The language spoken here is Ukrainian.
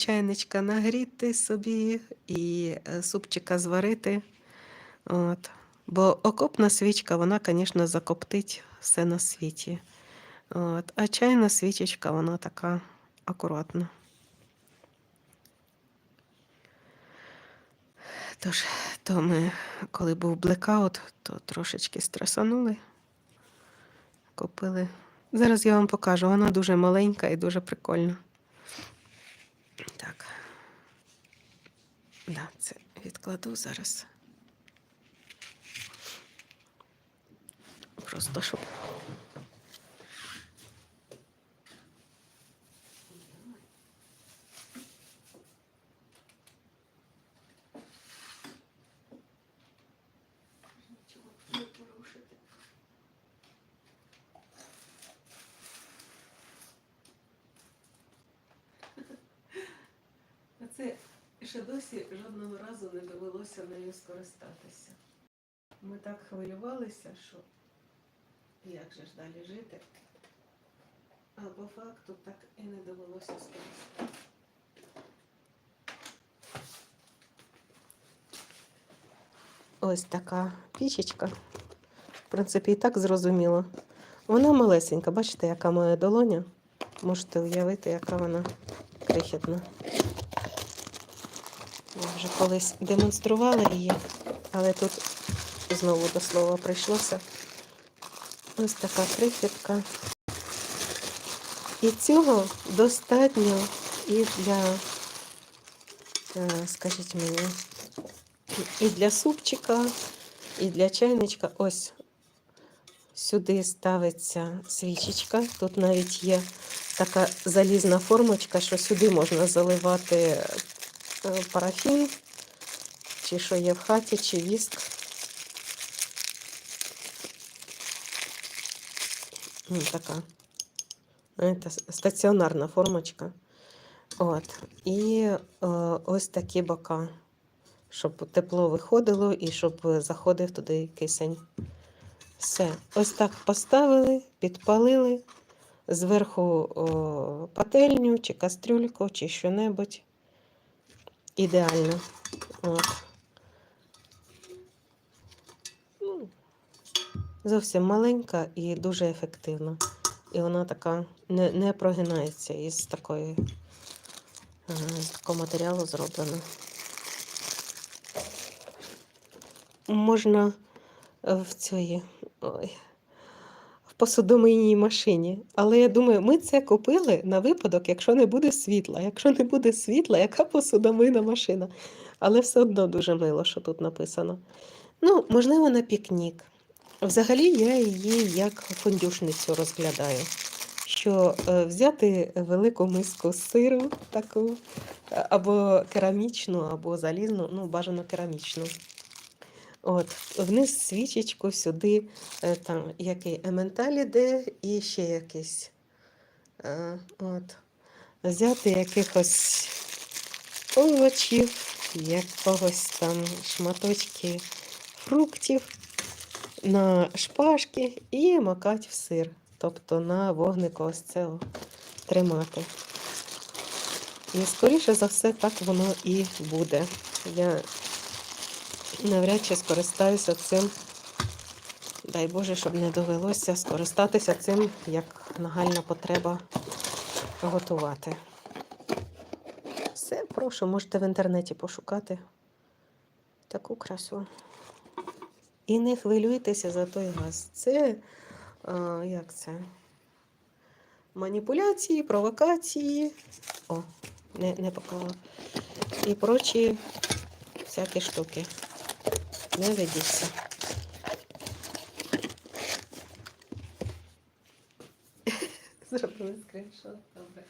чайничка нагріти собі і е, супчика зварити. От. Бо окопна свічка, вона, звісно, закоптить все на світі. От. А чайна свічечка, вона така акуратна. Тож, то ми, коли був блекаут, то трошечки стресанули, купили. Зараз я вам покажу, вона дуже маленька і дуже прикольна. Так. Да, це відкладу зараз. Просто щоб. А це ще досі жодного разу не довелося нею скористатися. Ми так хвилювалися, що як же ж далі жити. А по факту так і не довелося скористатися. Ось така пічечка. В принципі, і так зрозуміло. Вона малесенька, бачите, яка моя долоня. Можете уявити, яка вона крихітна. Я вже колись демонструвала її, але тут знову до слова прийшлося. Ось така крихітка. І цього достатньо і для, е, скажіть мені, і для супчика, і для чайничка. Ось сюди ставиться свічечка. Тут навіть є така залізна формочка, що сюди можна заливати парафін, чи що є в хаті, чи віск. Така. Знаєте, стаціонарна формочка. От. І е, ось такі бока, щоб тепло виходило і щоб заходив туди кисень. Все. Ось так поставили, підпалили. Зверху о, пательню, чи кастрюльку, чи що-небудь. Ідеально. От. Ну, Зовсім маленька і дуже ефективна. І вона така не, не прогинається із такої е, з такого матеріалу зроблена. Можна в в посудомийній машині. Але я думаю, ми це купили на випадок, якщо не буде світла. Якщо не буде світла, яка посудомийна машина? Але все одно дуже мило, що тут написано. Ну, можливо, на пікнік. Взагалі я її як фондюшницю розглядаю. Що е, взяти велику миску сиру, таку, е, або керамічну, або залізну, ну, бажано керамічну. От, вниз свічечку, сюди е, там який ементаль іде і ще якийсь. Е, От. Взяти якихось овочів, якогось там шматочки фруктів на шпажки і макати в сир. Тобто на вогнику ось це тримати. І скоріше за все, так воно і буде. Я навряд чи скористаюся цим. Дай Боже, щоб не довелося скористатися цим як нагальна потреба готувати. Все, прошу, можете в інтернеті пошукати таку красу. І не хвилюйтеся за той газ. Це а, як це? Маніпуляції, провокації. О, не, не поклала. І прочі всякі штуки. Не ведіться. Зробили скріншот, добре.